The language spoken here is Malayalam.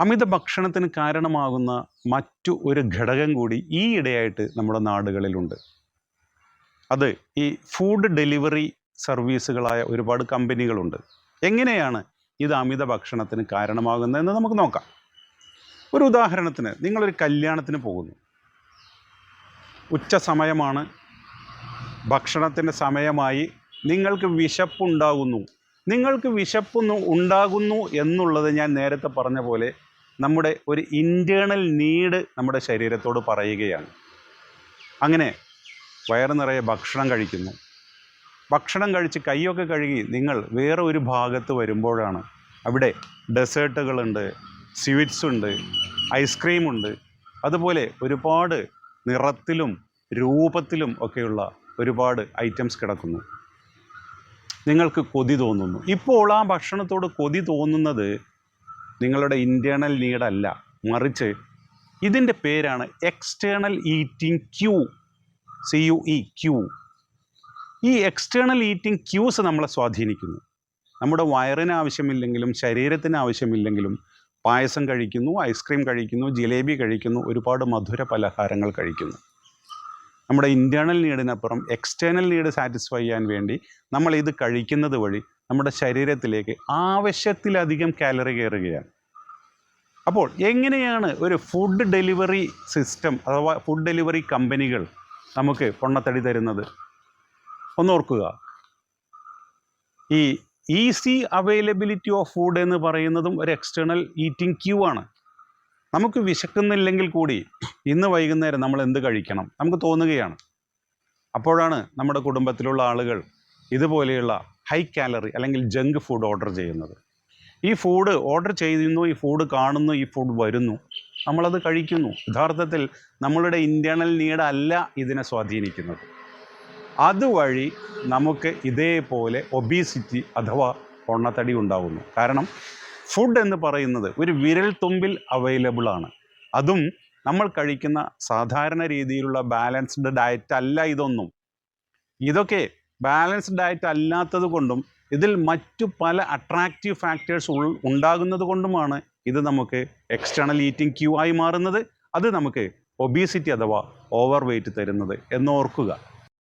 അമിത ഭക്ഷണത്തിന് കാരണമാകുന്ന മറ്റു ഒരു ഘടകം കൂടി ഈ ഇടയായിട്ട് നമ്മുടെ നാടുകളിലുണ്ട്. അത് ഈ ഫുഡ് ഡെലിവറി സർവീസുകളായ ഒരുപാട് കമ്പനികളുണ്ട്. എങ്ങനെയാണ് ഇത് അമിത ഭക്ഷണത്തിന് കാരണമാകുന്നതെന്ന് നമുക്ക് നോക്കാം. ഒരു ഉദാഹരണത്തിന് നിങ്ങളൊരു കല്യാണത്തിന് പോകുന്നു. ഉച്ച സമയമാണ്. ഭക്ഷണത്തിന്റെ സമയമായി നിങ്ങൾക്ക് വിശപ്പുണ്ടാകുന്നു. നിങ്ങൾക്ക് വിശപ്പൊന്നു ഉണ്ടാകുന്നു എന്നുള്ളത് ഞാൻ നേരത്തെ പറഞ്ഞ പോലെ നമ്മുടെ ഒരു ഇന്റേണൽ നീഡ് നമ്മുടെ ശരീരത്തോട് പറയുകയാണ്. അങ്ങനെ വയറ് നിറയെ ഭക്ഷണം കഴിക്കുന്നു. ഭക്ഷണം കഴിച്ച് കൈയൊക്കെ കഴുകി നിങ്ങൾ വേറെ ഒരു ഭാഗത്ത് വരുമ്പോഴാണ് അവിടെ ഡെസേർട്ടുകളുണ്ട് സ്വീറ്റ്സ് ഉണ്ട് ഐസ്ക്രീം ഉണ്ട്. അതുപോലെ ഒരുപാട് നിറത്തിലും രൂപത്തിലും ഒക്കെയുള്ള ഒരുപാട് ഐറ്റംസ് കിടക്കുന്നു. നിങ്ങൾക്ക് കൊതി തോന്നുന്നു. ഇപ്പോൾ ആ ഭക്ഷണത്തോട് കൊതി തോന്നുന്നത് നിങ്ങളുടെ ഇന്റേർണൽ നീഡല്ല മറിച്ച് ഇതിന്റെ പേരാണ് external eating cue C U E cue ഈ എക്സ്റ്റേണൽ ഈറ്റിംഗ് ക്യൂസ് നമ്മളെ സ്വാധീനിക്കുന്നു. നമ്മുടെ വയറിന് ആവശ്യമില്ലെങ്കിലും ശരീരത്തിന് ആവശ്യമില്ലെങ്കിലും പായസം കഴിക്കുന്നു ഐസ്ക്രീം കഴിക്കുന്നു ജിലേബി കഴിക്കുന്നു ഒരുപാട് മധുര പലഹാരങ്ങൾ കഴിക്കുന്നു. നമ്മുടെ ഇന്റേർണൽ നീഡിനപ്പുറം എക്സ്റ്റേണൽ നീഡ് സാറ്റിസ്ഫൈ ചെയ്യാൻ വേണ്ടി നമ്മൾ ഇത് കഴിക്കുന്നത് വഴി നമ്മുടെ ശരീരത്തിലേക്ക് ആവശ്യത്തിലധികം കാലറി കയറുകയാണ്. അപ്പോൾ എങ്ങനെയാണ് ഒരു ഫുഡ് ഡെലിവറി സിസ്റ്റം അഥവാ ഫുഡ് ഡെലിവറി കമ്പനികൾ നമുക്ക് പൊണ്ണത്തടി തരുന്നത്? ഒന്നോർക്കുക. ഈ ഈസി അവൈലബിലിറ്റി ഓഫ് ഫുഡ് എന്ന് പറയുന്നതും ഒരു എക്സ്റ്റേണൽ ഈറ്റിംഗ് ക്യൂ ആണ്. നമുക്ക് വിശക്കുന്നില്ലെങ്കിൽ കൂടി ഇന്ന് വൈകുന്നേരം നമ്മൾ എന്ത് കഴിക്കണം? നമുക്ക് തോന്നുകയാണ്. അപ്പോഴാണ് നമ്മുടെ കുടുംബത്തിലുള്ള ആളുകൾ ഇതുപോലെയുള്ള ഹൈ കാലറി അല്ലെങ്കിൽ ജങ്ക് ഫുഡ് ഓർഡർ ചെയ്യുന്നത്. ഈ ഫുഡ് ഓർഡർ ചെയ്യുന്നു ഈ ഫുഡ് കാണുന്നു ഈ ഫുഡ് വരുന്നു. നമ്മളത് കഴിക്കുന്നു. യഥാർത്ഥത്തിൽ നമ്മളുടെ ഇന്റേണൽ നീഡ് അല്ല ഇതിനെ സ്വാധീനിക്കുന്നത്. അതുവഴി നമുക്ക് ഇതേപോലെ ഒബീസിറ്റി അഥവാ പൊണ്ണത്തടി ഉണ്ടാകുന്നു കാരണം ഫുഡ് എന്ന് പറയുന്നത് ഒരു വിരൽ തുമ്പിൽ അവൈലബിൾ ആണ്. അതും നമ്മൾ കഴിക്കുന്ന സാധാരണ രീതിയിലുള്ള ബാലൻസ്ഡ് ഡയറ്റ് അല്ല ഇതൊന്നും. ഇതൊക്കെ ബാലൻസ്ഡ് ഡയറ്റ് അല്ലാത്തത് കൊണ്ടും ഇതിൽ മറ്റു പല അട്രാക്റ്റീവ് ഫാക്ടേഴ്സ് ഉണ്ടാകുന്നത് കൊണ്ടുമാണ് ഇത് നമുക്ക് എക്സ്റ്റേണൽ ഈറ്റിംഗ് ക്യൂ ആയി മാറുന്നത്. അത് നമുക്ക് ഒബീസിറ്റി അഥവാ ഓവർ വെയിറ്റ് തരുന്നത് എന്നോർക്കുക.